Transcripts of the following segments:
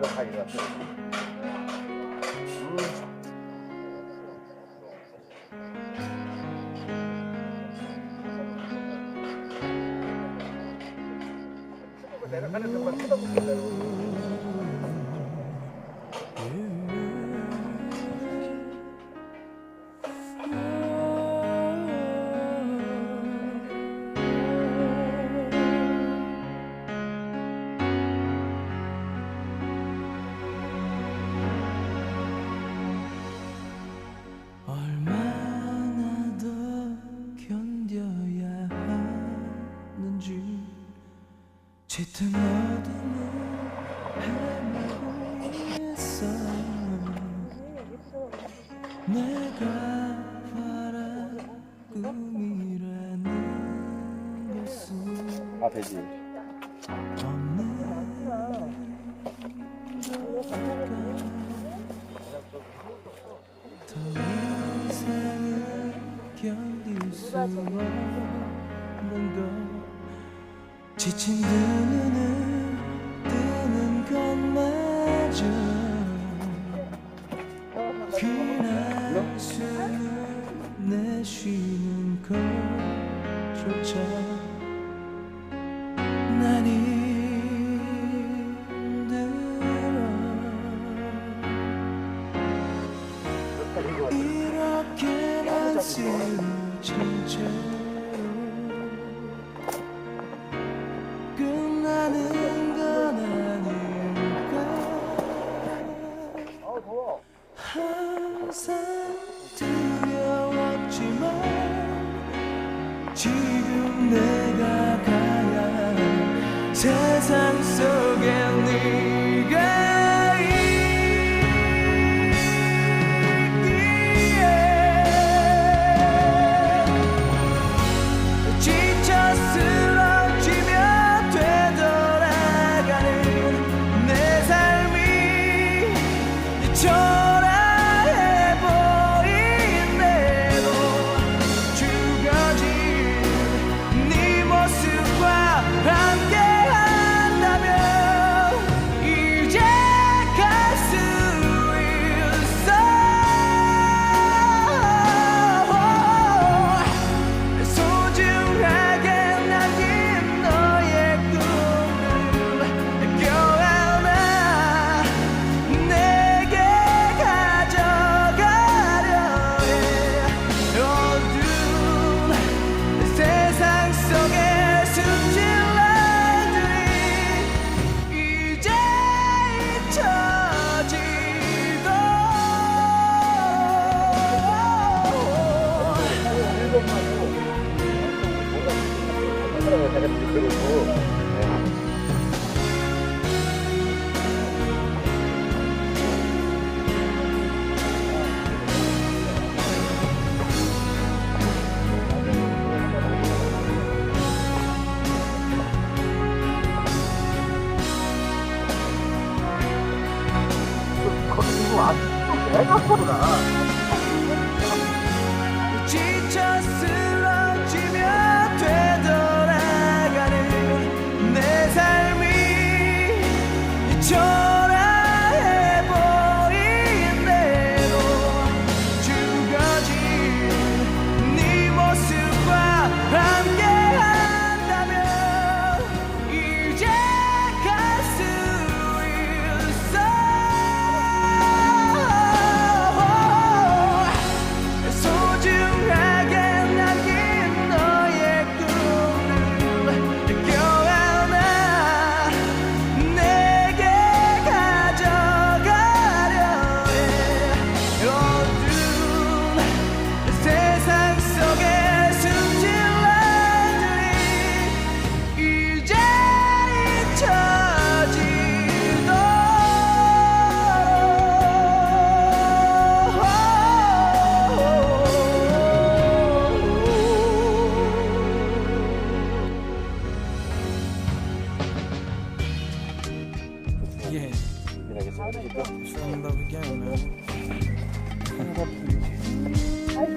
が入ります。うん 등 어둠 은 행복 했어요. 없는 지친 두 눈을 뜨는 것만 지금 내가 가야 할 세상 속에 네 사람을 자기한테 이끌고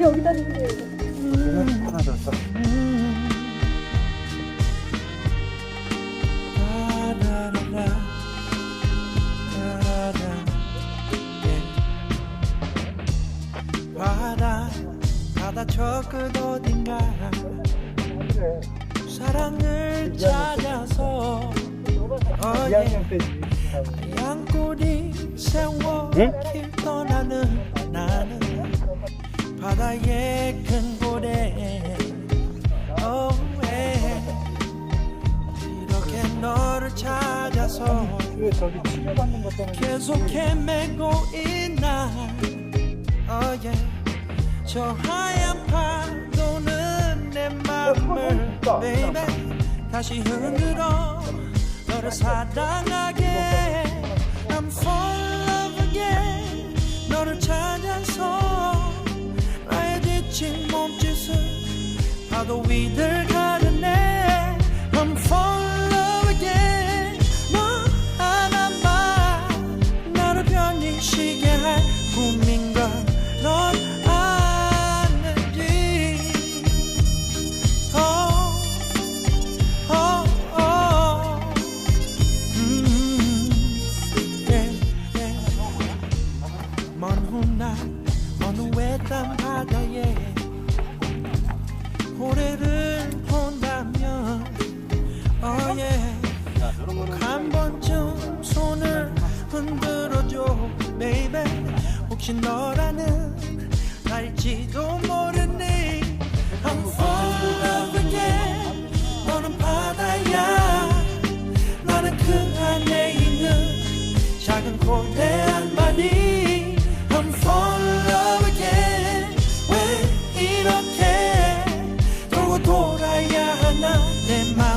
여기 여기다 놓으세요. 음. 저끝 어딘가 사랑을 찾아서 양꼬리 세워 응? 바다의 큰 고래 oh, yeah. 이렇게 너를 찾아서 계속 헤매고 있나 oh, yeah. 저 하얀 파도는 내 맘을 baby 다시 흔들어 너를 사랑하게 I'm fall in love again 너를 찾아 파도 위를 혹시 너라는 날지도 모르니 I'm fall in love again 너는 바다야. 나는 그 안에 있는 작은 고래 한 마리 I'm fall in love again 왜 이렇게 돌고 돌아야 하나 내맘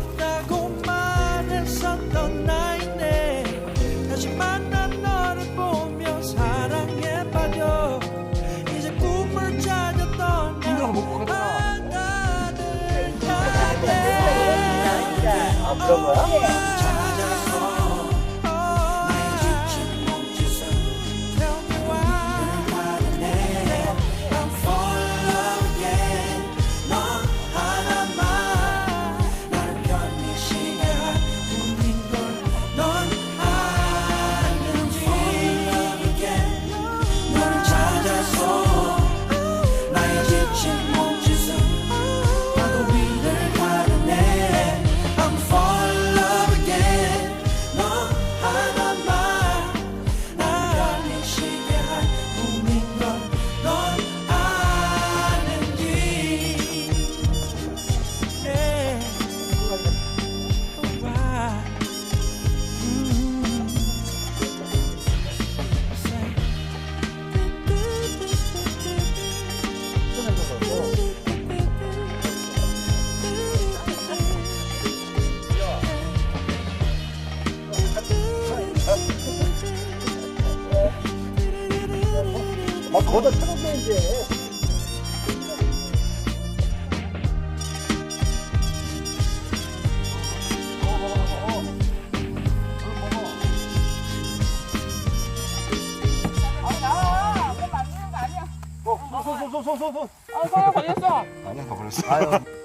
없다고 말했었던 나인데 다시 만난 너를 보며 사랑에 빠져 이제 꿈을 찾아 떠나 바다를 향해 아 그런 거야? 소소소소소소. 아이고 걸렸어. 아니야 더 걸렸어.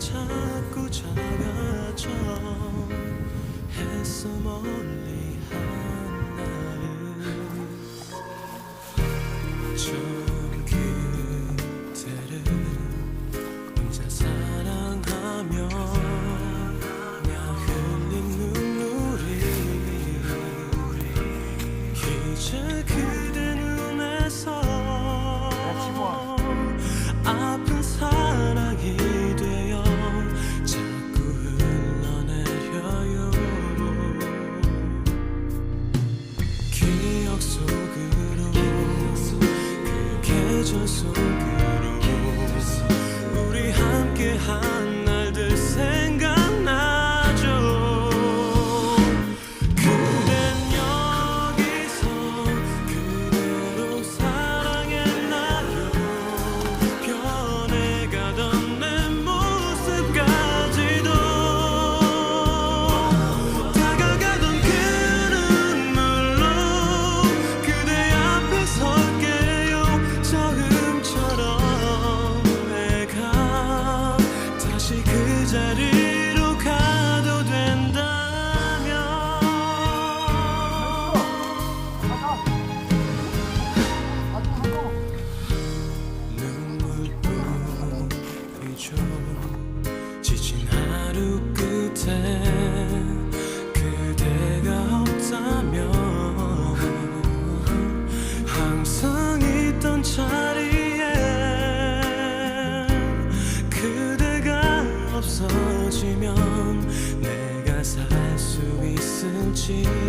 자꾸 작아져 했어 멀리 한 날은 좋은 그대를 혼자 사랑하며 나 흘린 눈물이 이제 그대 있